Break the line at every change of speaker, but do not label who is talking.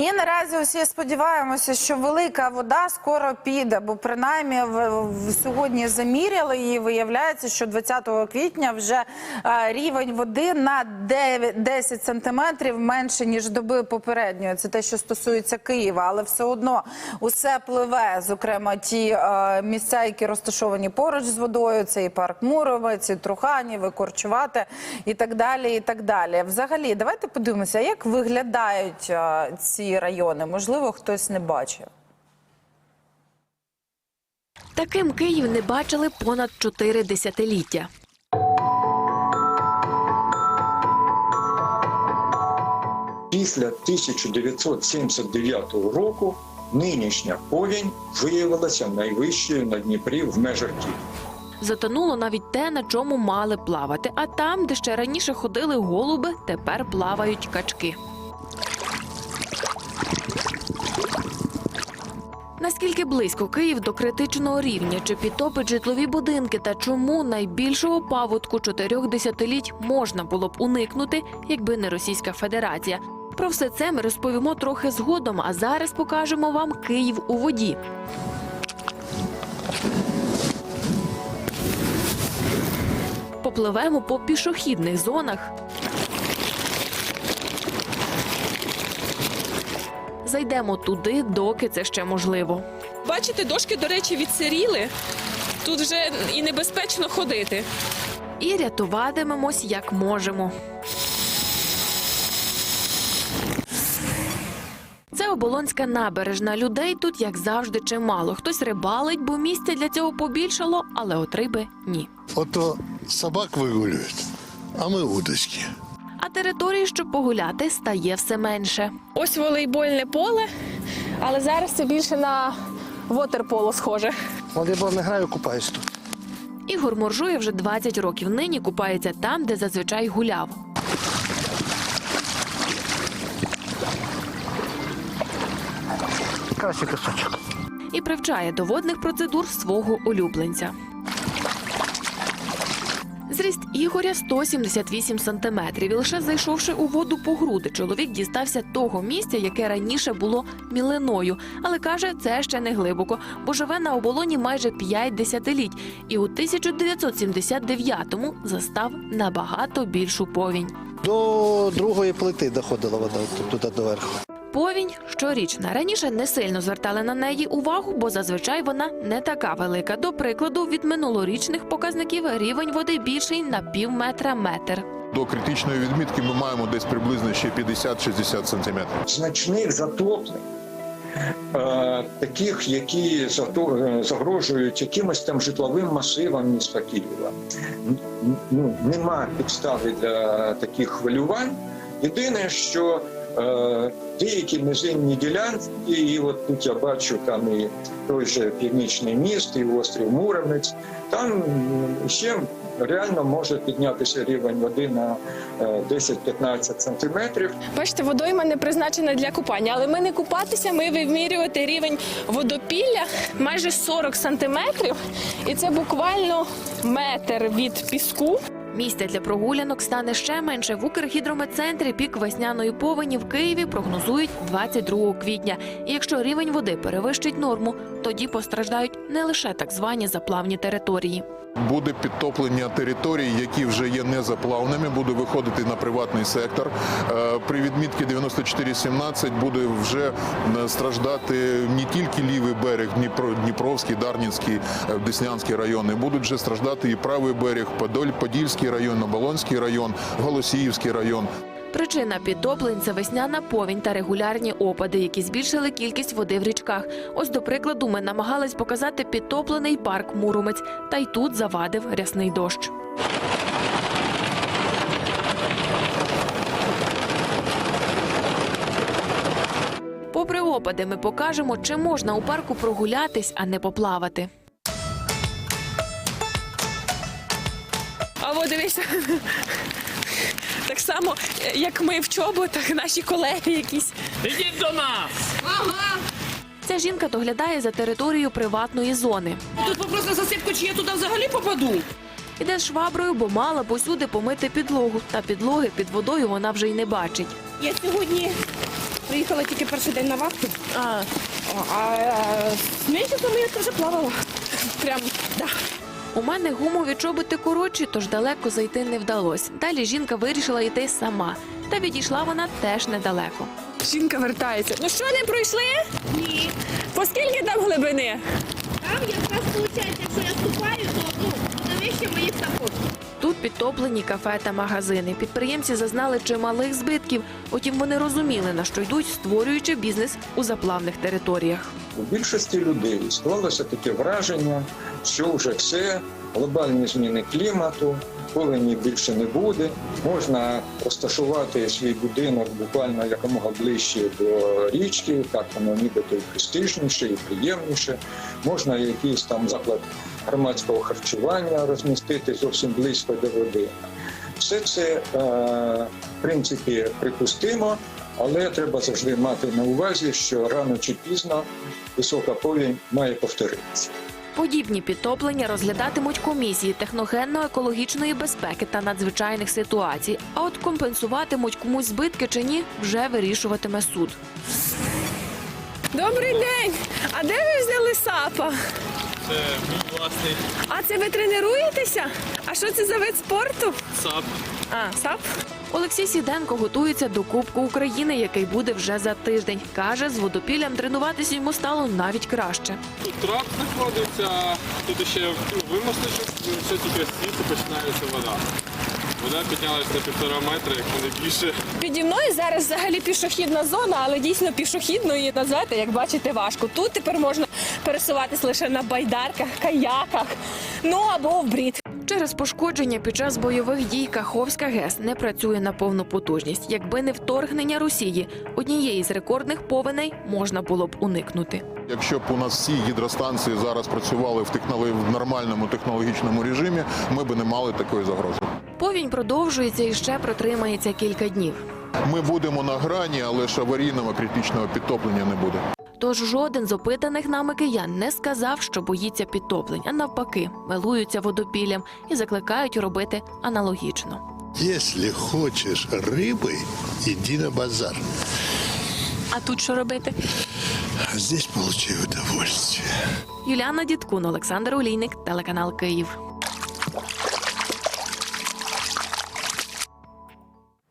І наразі усі сподіваємося, що велика вода скоро піде, бо принаймні сьогодні заміряли і виявляється, що 20 квітня вже е, рівень води на 9, 10 сантиметрів менше ніж доби попередньої. Це те, що стосується Києва, але все одно усе пливе. Зокрема, ті е, місця, які розташовані поруч з водою. Це і парк Муромець, і Труханів, і Корчувати, і так далі. І так далі. Взагалі, давайте подивимося, як виглядають е, ці райони. Можливо, хтось не бачив.
Таким Київ не бачили понад чотири десятиліття.
Після 1979 року нинішня повінь виявилася найвищою на Дніпрі в межах Києва.
Затонуло навіть те, на чому мали плавати. А там, де ще раніше ходили голуби, тепер плавають качки. Наскільки близько Київ до критичного рівня, чи підтопить житлові будинки, та чому найбільшого паводку чотирьох десятиліть можна було б уникнути, якби не Російська Федерація? Про все це ми розповімо трохи згодом. А зараз покажемо вам Київ у воді. Попливемо по пішохідних зонах. Зайдемо туди, доки це ще можливо.
Бачите, дошки, до речі, відсиріли. Тут вже і небезпечно ходити.
І рятуватимемось як можемо. Це оболонська набережна. Людей тут, як завжди, чимало. Хтось рибалить, бо місця для цього побільшало, але от риби ні.
Ото собак вигулюють, а ми удочки.
Території, щоб погуляти, стає все менше.
Ось волейбольне поле, але зараз це більше на вотерполо схоже.
Волейбол не граю, купаюсь тут.
Ігор Моржує вже 20 років. Нині купається там, де зазвичай гуляв.
Красий кусочок.
і привчає до водних процедур свого улюбленця. Зріст Ігоря 178 сантиметрів. І лише зайшовши у воду по груди, чоловік дістався того місця, яке раніше було мілиною. Але каже, це ще не глибоко, бо живе на оболоні майже 5 десятиліть. І у 1979-му застав набагато більшу повінь.
До другої плити доходила вода туди доверху.
Повінь щорічна. Раніше не сильно звертали на неї увагу, бо зазвичай вона не така велика. До прикладу, від минулорічних показників рівень води більший на пів метра метр.
До критичної відмітки ми маємо десь приблизно ще 50-60 сантиметрів.
Значних затоплень, таких, які загрожують якимось там житловим масивам міста Києва. Ну, нема підстави для таких хвилювань. Єдине, що деякі низинні ділянки, і от тут я бачу там і той же північний міст, і острів Муромець, там ще реально може піднятися рівень води на е, 10-15 сантиметрів.
Бачите, водойма не призначена для купання, але ми не купатися, ми вимірювати рівень водопілля майже 40 сантиметрів, і це буквально метр від піску.
Місця для прогулянок стане ще менше. В Укргідрометцентрі пік весняної повені в Києві прогнозують 22 квітня. І якщо рівень води перевищить норму, тоді постраждають не лише так звані заплавні території.
Буде підтоплення територій, які вже є незаплавними, буде виходити на приватний сектор. Е, При відмітці 9417 буде вже е, страждати не тільки лівий берег, Дніпро, Дніпровський, Дарницький, е, Деснянський райони, будуть вже страждати і правий берег, Подоль, Подільський район, Оболонський район, Голосіївський район.
Причина підтоплень це весняна повінь та регулярні опади, які збільшили кількість води в річках. Ось до прикладу, ми намагались показати підтоплений парк Муромець, та й тут завадив рясний дощ. Попри опади, ми покажемо, чи можна у парку прогулятись, а не поплавати.
А от. Так само, е, як ми в чоботах, наші колеги якісь.
Ідіть до нас!
Ця жінка доглядає за територією приватної зони.
Тут попросили засипку, чи я туди взагалі попаду?
Іде з шваброю, бо мала б усюди помити підлогу. Та підлоги під водою вона вже й не бачить.
Я сьогодні приїхала тільки перший день на вахту,
А,
а е, з місяцем я теж плавала.
прям
Да.
У мене гумові чоботи коротші, тож далеко зайти не вдалося. Далі жінка вирішила йти сама. Та відійшла вона теж недалеко.
жінка вертається. Ну що, не пройшли?
Ні.
По скільки там глибини?
Там якраз виходить, якщо я ступаю, то ну, не вище моїх сапог.
Тут підтоплені кафе та магазини. Підприємці зазнали чималих збитків, утім вони розуміли, на що йдуть, створюючи бізнес у заплавних територіях.
У більшості людей склалося таке враження, що вже все, глобальні зміни клімату, повені більше не буде. Можна розташувати свій будинок буквально якомога ближче до річки, так воно нібито і престижніше, і приємніше. Можна якийсь там заклад громадського харчування розмістити зовсім близько до води. Все це, е, в принципі, припустимо, але треба завжди мати на увазі, що рано чи пізно висока повінь має повторитися.
Подібні підтоплення розглядатимуть комісії техногенно-екологічної безпеки та надзвичайних ситуацій. А от компенсуватимуть комусь збитки чи ні, вже вирішуватиме суд.
Добрий день! А де ви взяли сапа?
Це мій власний
А це ви тренуєтеся? А що це за вид спорту?
САП.
А, сап?
Олексій Сіденко готується до Кубку України, який буде вже за тиждень. Каже, з водопіллям тренуватися йому стало навіть краще.
Тут трап знаходиться, тут ще вимосточок, все тільки сіти починається вода. Вода піднялася на півтора метра, як не більше.
Піді мною зараз взагалі пішохідна зона, але дійсно пішохідною її назвати, як бачите, важко. Тут тепер можна пересуватись лише на байдарках, каяках, ну або в брід.
Через пошкодження під час бойових дій Каховська ГЕС не працює на повну потужність. Якби не вторгнення Росії, однієї з рекордних повеней можна було б уникнути.
Якщо б у нас всі гідростанції зараз працювали в, в нормальному технологічному режимі, ми б не мали такої загрози.
Повінь продовжується і ще протримається кілька днів.
Ми будемо на грані, але ж аварійного критичного підтоплення не буде.
Тож жоден з опитаних нами киян не сказав, що боїться підтоплень, а навпаки, милуються водопіллям і закликають робити аналогічно.
Если хочешь рыбы, иди на базар.
А тут що робити?
А здесь получаю удовольствие.
Юліана Діткун, Олександр Олійник, телеканал Київ.